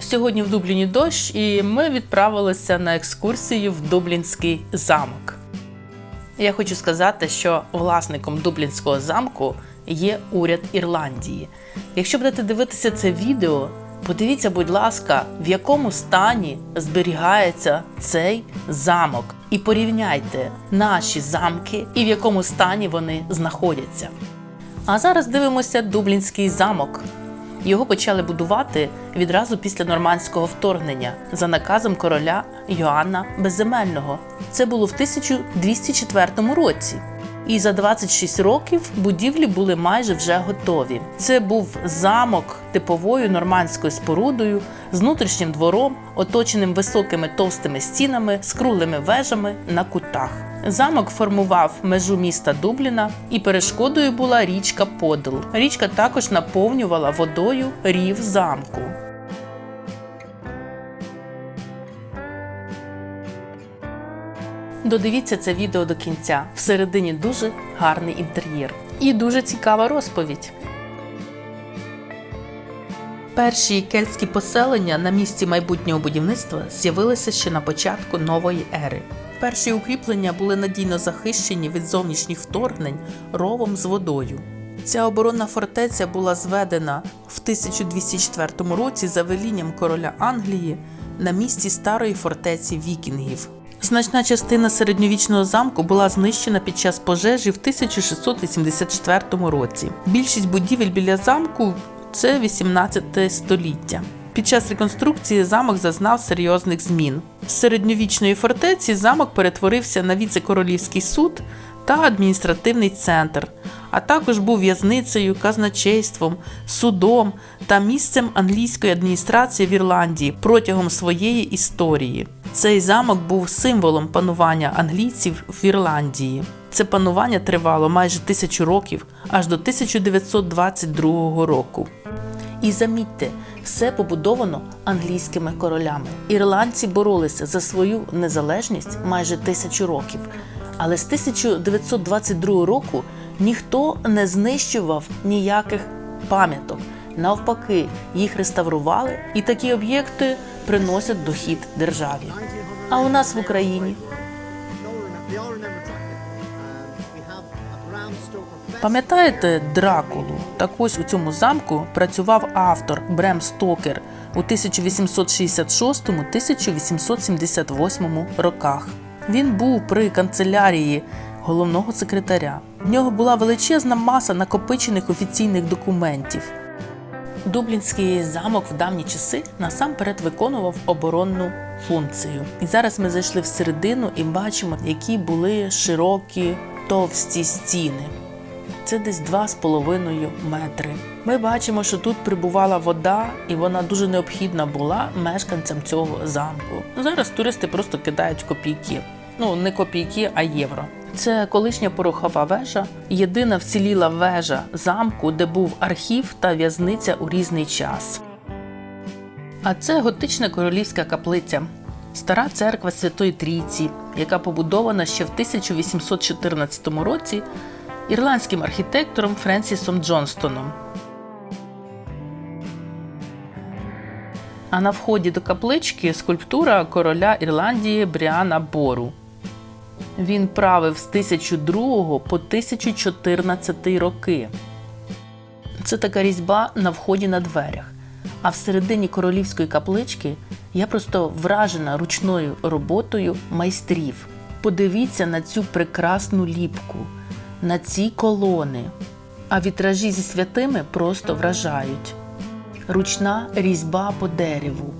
Сьогодні в Дубліні дощ, і ми відправилися на екскурсію в Дублінський замок. Я хочу сказати, що власником Дублінського замку є уряд Ірландії. Якщо будете дивитися це відео, подивіться, будь ласка, в якому стані зберігається цей замок, і порівняйте наші замки і в якому стані вони знаходяться. А зараз дивимося Дублінський замок. Його почали будувати відразу після нормандського вторгнення за наказом короля Йоанна Безземельного. Це було в 1204 році. І за 26 років будівлі були майже вже готові. Це був замок типовою нормандською спорудою з внутрішнім двором, оточеним високими товстими стінами з круглими вежами на кутах. Замок формував межу міста Дубліна, і перешкодою була річка Подл. Річка також наповнювала водою рів замку. Додивіться це відео до кінця. Всередині дуже гарний інтер'єр і дуже цікава розповідь. Перші кельтські поселення на місці майбутнього будівництва з'явилися ще на початку нової ери. Перші укріплення були надійно захищені від зовнішніх вторгнень ровом з водою. Ця оборонна фортеця була зведена в 1204 році за велінням короля Англії на місці старої фортеці вікінгів. Значна частина середньовічного замку була знищена під час пожежі в 1684 році. Більшість будівель біля замку це 18 століття. Під час реконструкції замок зазнав серйозних змін. З середньовічної фортеці замок перетворився на віце-королівський суд та адміністративний центр, а також був в'язницею, казначейством, судом та місцем англійської адміністрації в Ірландії протягом своєї історії. Цей замок був символом панування англійців в Ірландії. Це панування тривало майже тисячу років аж до 1922 року. І замітьте, все побудовано англійськими королями. Ірландці боролися за свою незалежність майже тисячу років. Але з 1922 року ніхто не знищував ніяких пам'яток. Навпаки, їх реставрували, і такі об'єкти приносять дохід державі. А у нас в Україні Пам'ятаєте Дракулу? Так ось у цьому замку працював автор Брем Стокер у 1866-1878 роках. Він був при канцелярії головного секретаря. В нього була величезна маса накопичених офіційних документів. Дублінський замок в давні часи насамперед виконував оборонну функцію. І зараз ми зайшли всередину і бачимо, які були широкі товсті стіни. Це десь 2,5 метри. Ми бачимо, що тут прибувала вода, і вона дуже необхідна була мешканцям цього замку. Зараз туристи просто кидають копійки. Ну, не копійки, а євро. Це колишня порохова вежа, єдина вціліла вежа замку, де був архів та в'язниця у різний час. А це готична королівська каплиця, стара церква Святої Трійці, яка побудована ще в 1814 році ірландським архітектором Френсісом Джонстоном. А на вході до каплички скульптура короля Ірландії Бріана Бору. Він правив з 1002 по 1014 роки. Це така різьба на вході на дверях. А всередині королівської каплички я просто вражена ручною роботою майстрів. Подивіться на цю прекрасну ліпку, на ці колони. А вітражі зі святими просто вражають. Ручна різьба по дереву.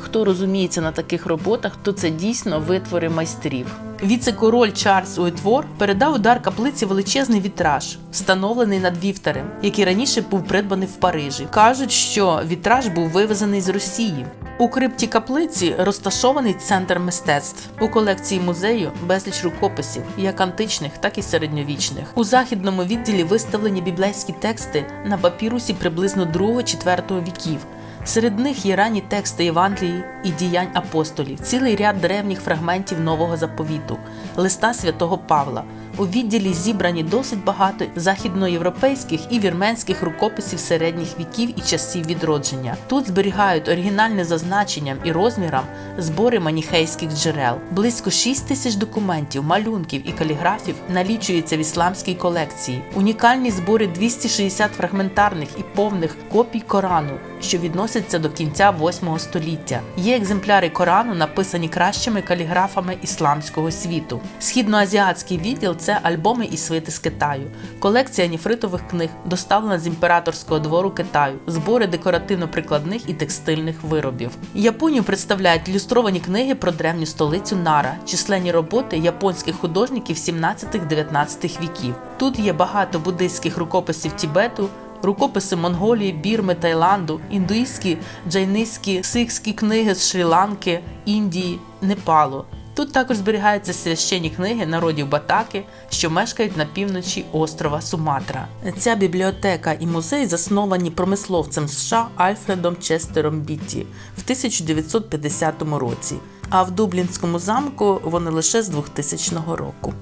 Хто розуміється на таких роботах, то це дійсно витвори майстрів. Віце-король Чарльз Уітвор передав у дар каплиці величезний вітраж, встановлений над вівтарем, який раніше був придбаний в Парижі. Кажуть, що вітраж був вивезений з Росії. У крипті каплиці розташований центр мистецтв. У колекції музею безліч рукописів, як античних, так і середньовічних. У західному відділі виставлені біблейські тексти на папірусі приблизно 2-4 віків. Серед них є ранні тексти Євангелії і діянь апостолів, цілий ряд древніх фрагментів Нового заповіту, листа святого Павла, У відділі зібрані досить багато західноєвропейських і вірменських рукописів середніх віків і часів відродження. Тут зберігають оригінальне за значенням і розмірам збори маніхейських джерел. Близько 6 тисяч документів, малюнків і каліграфів налічується в ісламській колекції. Унікальні збори 260 фрагментарних і повних копій Корану, що відносяться до кінця 8 століття. Є екземпляри Корану, написані кращими каліграфами ісламського світу. Східноазіатський відділ це альбоми і свити з Китаю, колекція ніфритових книг, доставлена з імператорського двору Китаю, збори декоративно-прикладних і текстильних виробів. Японію представляють ілюстровані книги про древню столицю Нара, численні роботи японських художників 17-19 віків. Тут є багато буддистських рукописів Тібету. Рукописи Монголії, Бірми, Таїланду, індуїстські, джайнистські, сикські книги з Шрі-Ланки, Індії, Непалу. Тут також зберігаються священні книги народів Батаки, що мешкають на півночі острова Суматра. Ця бібліотека і музей засновані промисловцем США Альфредом Честером Бітті в 1950 році, а в Дублінському замку вони лише з 2000 року.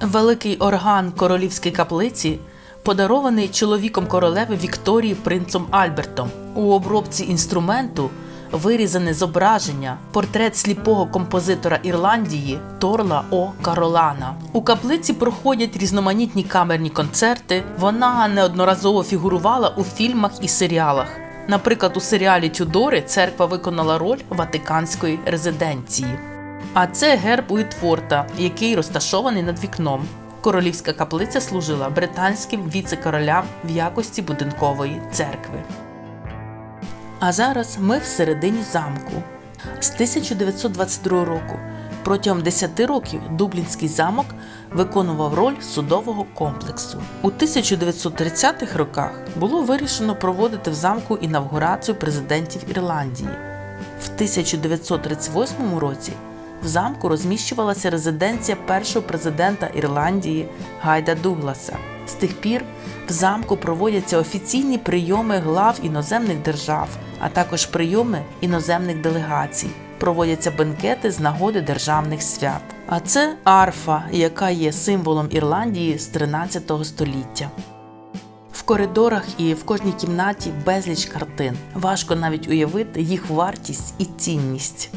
Великий орган королівської каплиці подарований чоловіком королеви Вікторії принцом Альбертом. У обробці інструменту вирізане зображення, портрет сліпого композитора Ірландії Торла О. Каролана. У каплиці проходять різноманітні камерні концерти. Вона неодноразово фігурувала у фільмах і серіалах. Наприклад, у серіалі Тюдори церква виконала роль Ватиканської резиденції. А це герб Уітфорта, який розташований над вікном. Королівська каплиця служила британським віце-королям в якості будинкової церкви. А зараз ми всередині замку. З 1922 року протягом 10 років Дублінський замок виконував роль судового комплексу. У 1930-х роках було вирішено проводити в замку інавгурацію президентів Ірландії. В 1938 році в замку розміщувалася резиденція першого президента Ірландії Гайда Дугласа. З тих пір в замку проводяться офіційні прийоми глав іноземних держав, а також прийоми іноземних делегацій. Проводяться бенкети з нагоди державних свят. А це арфа, яка є символом Ірландії з 13 століття. В коридорах і в кожній кімнаті безліч картин. Важко навіть уявити їх вартість і цінність.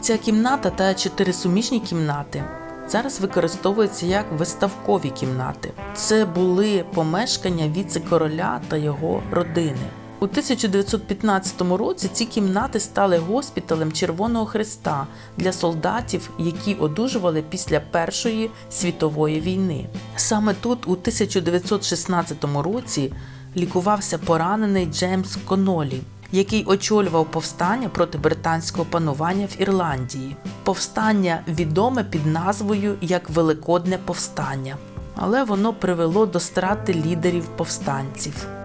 Ця кімната та чотири суміжні кімнати зараз використовуються як виставкові кімнати. Це були помешкання віце-короля та його родини. У 1915 році ці кімнати стали госпіталем Червоного Христа для солдатів, які одужували після Першої світової війни. Саме тут, у 1916 році, лікувався поранений Джеймс Конолі, який очолював повстання проти британського панування в Ірландії. Повстання відоме під назвою як Великодне повстання, але воно привело до страти лідерів повстанців.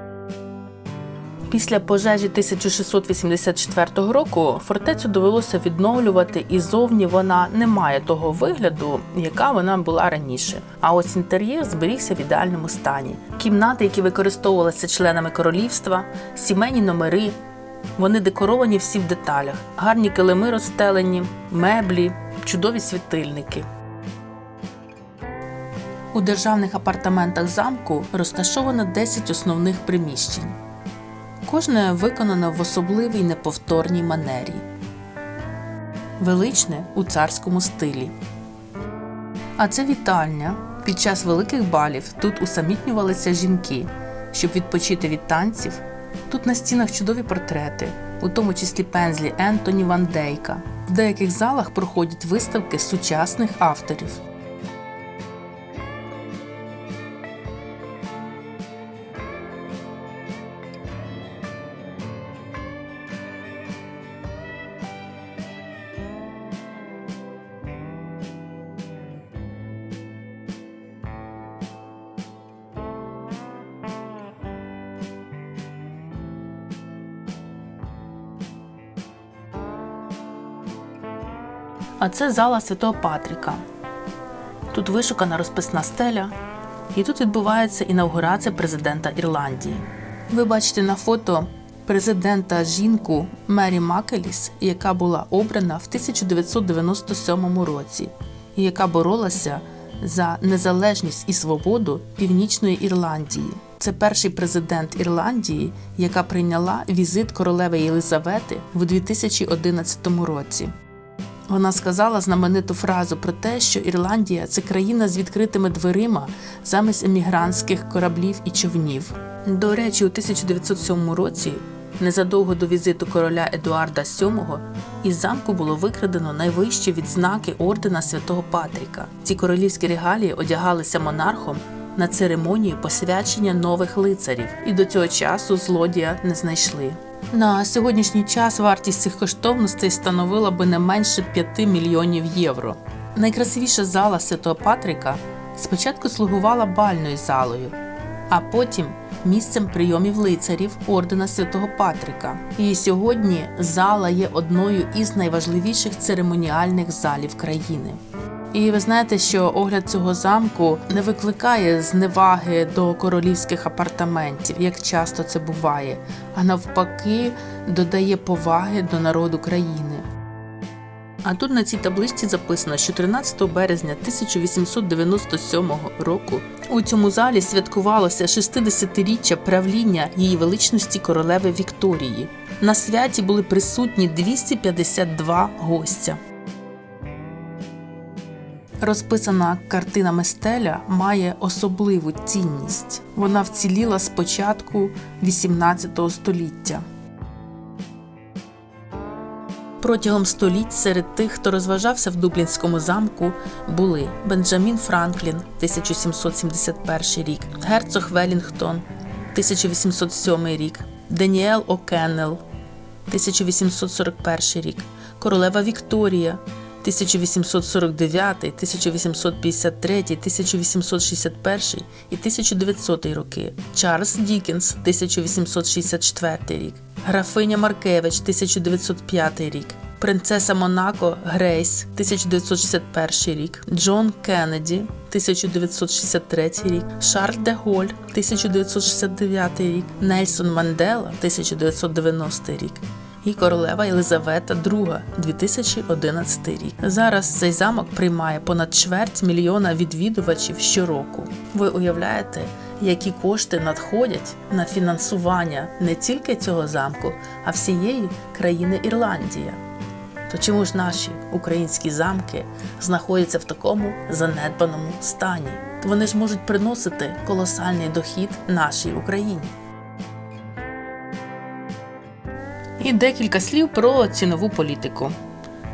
Після пожежі 1684 року фортецю довелося відновлювати, і зовні вона не має того вигляду, яка вона була раніше. А ось інтер'єр зберігся в ідеальному стані. Кімнати, які використовувалися членами королівства, сімейні номери. Вони декоровані всі в деталях, гарні килими розстелені, меблі, чудові світильники. У державних апартаментах замку розташовано 10 основних приміщень. Кожне виконано в особливій неповторній манері, величне у царському стилі. А це вітальня. Під час великих балів тут усамітнювалися жінки, щоб відпочити від танців. Тут на стінах чудові портрети, у тому числі пензлі Ентоні Ван Дейка. В деяких залах проходять виставки сучасних авторів. А це зала Святого Патріка. Тут вишукана розписна стеля, і тут відбувається інаугурація президента Ірландії. Ви бачите на фото президента жінку Мері Макеліс, яка була обрана в 1997 році, і яка боролася за незалежність і свободу Північної Ірландії. Це перший президент Ірландії, яка прийняла візит королеви Єлизавети в 2011 році. Вона сказала знамениту фразу про те, що Ірландія це країна з відкритими дверима замість емігрантських кораблів і човнів. До речі, у 1907 році, незадовго до візиту короля Едуарда VII, із замку було викрадено найвищі відзнаки ордена святого Патріка. Ці королівські регалії одягалися монархом на церемонію посвячення нових лицарів, і до цього часу злодія не знайшли. На сьогоднішній час вартість цих коштовностей становила би не менше 5 мільйонів євро. Найкрасивіша зала Святого Патріка спочатку слугувала бальною залою, а потім місцем прийомів лицарів ордена Святого Патріка. І сьогодні зала є одною із найважливіших церемоніальних залів країни. І ви знаєте, що огляд цього замку не викликає зневаги до королівських апартаментів, як часто це буває, а навпаки, додає поваги до народу країни. А тут на цій табличці записано, що 13 березня 1897 року у цьому залі святкувалося 60-річчя правління її величності королеви Вікторії. На святі були присутні 252 гостя. Розписана картина Местеля має особливу цінність. Вона вціліла з початку XVIII століття. Протягом століть серед тих, хто розважався в Дублінському замку, були Бенджамін Франклін 1771 рік, герцог Велінгтон 1807 рік, Даніел О'Кеннел 1841 рік, королева Вікторія 1849, 1853, 1861 і 1900 роки, Чарльз Дікінс 1864 рік, графиня Маркевич 1905 рік, принцеса Монако Грейс 1961 рік, Джон Кеннеді 1963 рік, Шарль де Голь 1969 рік, Нельсон Мандела 1990 рік і королева Єлизавета II 2011 рік. Зараз цей замок приймає понад чверть мільйона відвідувачів щороку. Ви уявляєте, які кошти надходять на фінансування не тільки цього замку, а всієї країни Ірландія. То чому ж наші українські замки знаходяться в такому занедбаному стані? Вони ж можуть приносити колосальний дохід нашій Україні. І декілька слів про цінову політику.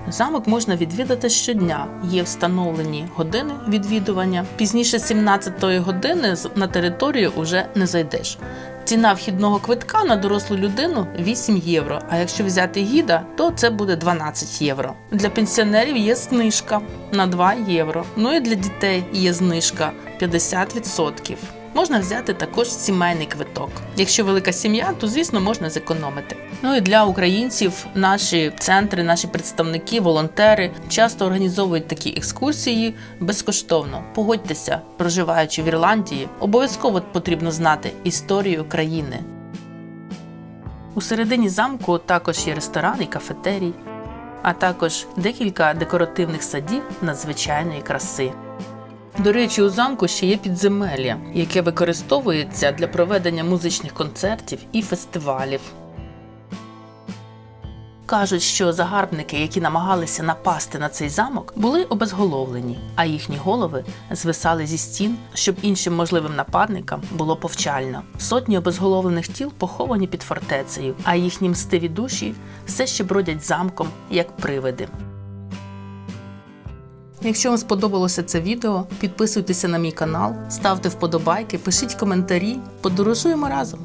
Замок можна відвідати щодня. Є встановлені години відвідування. Пізніше 17-ї години на територію уже не зайдеш. Ціна вхідного квитка на дорослу людину 8 євро. А якщо взяти гіда, то це буде 12 євро. Для пенсіонерів є знижка на 2 євро. Ну і для дітей є знижка 50%. Можна взяти також сімейний квиток. Якщо велика сім'я, то звісно можна зекономити. Ну і для українців наші центри, наші представники, волонтери часто організовують такі екскурсії безкоштовно. Погодьтеся, проживаючи в Ірландії, обов'язково потрібно знати історію країни. У середині замку також є ресторан і кафетерій, а також декілька декоративних садів надзвичайної краси. До речі, у замку ще є підземелля, яке використовується для проведення музичних концертів і фестивалів. Кажуть, що загарбники, які намагалися напасти на цей замок, були обезголовлені, а їхні голови звисали зі стін, щоб іншим можливим нападникам було повчально. Сотні обезголовлених тіл поховані під фортецею, а їхні мстиві душі все ще бродять замком як привиди. Якщо вам сподобалося це відео, підписуйтеся на мій канал, ставте вподобайки, пишіть коментарі. Подорожуємо разом.